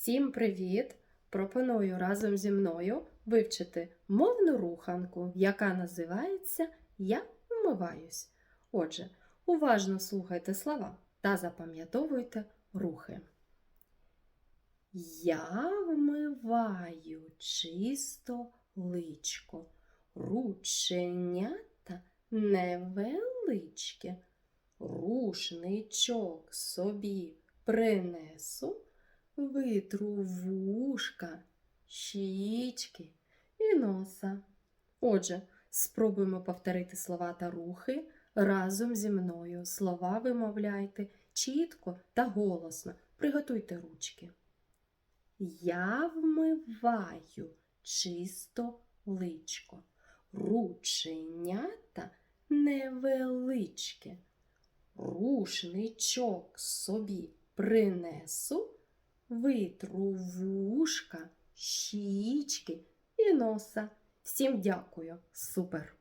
Всім привіт! Пропоную разом зі мною вивчити мовну руханку, яка називається Я вмиваюсь. Отже, уважно слухайте слова та запам'ятовуйте рухи. Я вмиваю чисто личко, рученята невеличке, рушничок собі принесу, витру вушка, щічки і носа. Отже, спробуємо повторити слова та рухи разом зі мною. Слова вимовляйте чітко та голосно. Приготуйте ручки. Я вмиваю чисто личко, рученята невеличке, рушничок собі принесу, витру вушка, щічки і носа. Всім дякую, супер!